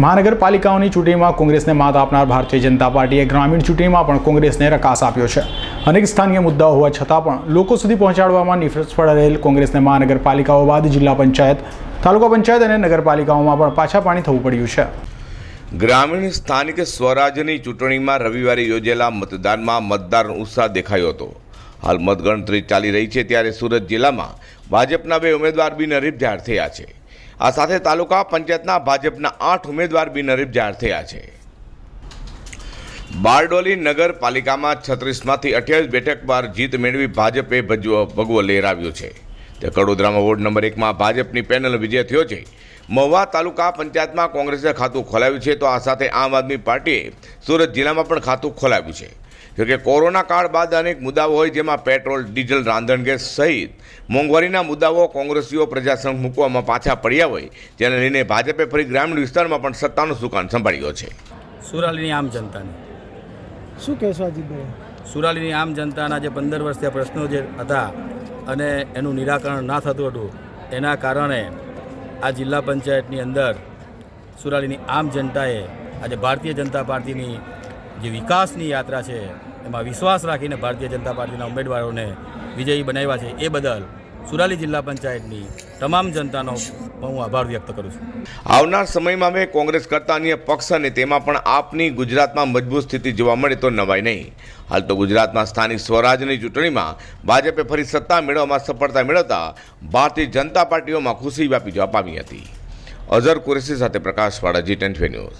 મહાનગરપાલિકાઓની ચૂંટણીમાં કોંગ્રેસને માત આપનાર ભારતીય જનતા પાર્ટીએ ગ્રામીણ ચૂંટણીમાં પણ કોંગ્રેસને રકાસ આપ્યો છે. અનેક સ્થાનિય મુદ્દાઓ હોવા છતાં પણ લોકો સુધી પહોંચાડવામાં નિષ્ફળ રહેલ કોંગ્રેસને મહાનગરપાલિકાઓ બાદ જિલ્લા પંચાયત, તાલુકા પંચાયત અને નગરપાલિકાઓમાં પણ પાછા પાણી થવું પડ્યું છે. ગ્રામીણ સ્થાનિક સ્વરાજ્યની ચૂંટણીમાં રવિવારે યોજેલા મતદાનમાં મતદારનો ઉત્સાહ દેખાયો હતો. હાલ મતગણતરી ચાલી રહી છે ત્યારે સુરત જિલ્લામાં ભાજપના બે ઉમેદવાર બિનહરીફ જાહેર થયા છે. આ સાથે તાલુકા પંચાયતના ભાજપના આઠ ઉમેદવાર બિનહરીફ જાહેર થયા છે. બારડોલી નગરપાલિકામાં છત્રીસમાંથી અઠ્યાવીસ બેઠક પર જીત મેળવી ભાજપે ભગવો લહેરાવ્યો છે. તે કડોદરામાં વોર્ડ નંબર એકમાં ભાજપની પેનલ વિજય થયો છે. મહુવા તાલુકા પંચાયતમાં કોંગ્રેસે ખાતું ખોલાવ્યું છે તો આ સાથે આમ આદમી પાર્ટીએ સુરત જિલ્લામાં પણ ખાતું ખોલાવ્યું છે. જોકે કોરોના કાળ બાદ અનેક મુદ્દાઓ હોય જેમાં પેટ્રોલ ડીઝલ રાંધણ ગેસ સહિત મોંઘવારીના મુદ્દાઓ કોંગ્રેસીઓ પ્રજાસંઘ મૂકવામાં પાછા પડ્યા હોય. જેને લઈને ભાજપે ફરી ગ્રામીણ વિસ્તારમાં પણ સત્તાનું સુકાન સંભાળ્યો છે. સુરાલીની આમ જનતાને. શું કહેશો અજીતભાઈ? સુરાલીની આમ જનતાના જે પંદર વર્ષથી પ્રશ્નો જે હતા અને એનું નિરાકરણ ના થતું હતું એના કારણે આ જિલ્લા પંચાયતની અંદર સુરાલીની આમ જનતાએ આજે ભારતીય જનતા પાર્ટીની જે વિકાસની યાત્રા છે, એમાં વિશ્વાસ રાખીને ભારતીય જનતા પાર્ટીના ઉમેદવારોને વિજયી બનાવ્યા છે, એ બદલ સુરાલી જિલ્લા પંચાયતની તમામ જનતાનો હું આભાર વ્યક્ત કરું છું. આવનાર સમયમાં અમે કોંગ્રેસ કરતા અન્ય પક્ષ અને તેમાં પણ આપની ગુજરાતમાં મજબૂત સ્થિતિ જોવા મળે તો નવાય નહીં. હાલ તો ગુજરાતમાં સ્થાનિક સ્વરાજની ચૂંટણીમાં ભાજપે ફરી સત્તા મેળવવામાં સફળતા મેળવતા ભારતીય જનતા પાર્ટીઓમાં ખુશી વ્યાપી જવા પામી હતી. અઝર કુરેશી સાથે પ્રકાશવાળા જી ટેન ન્યૂઝ.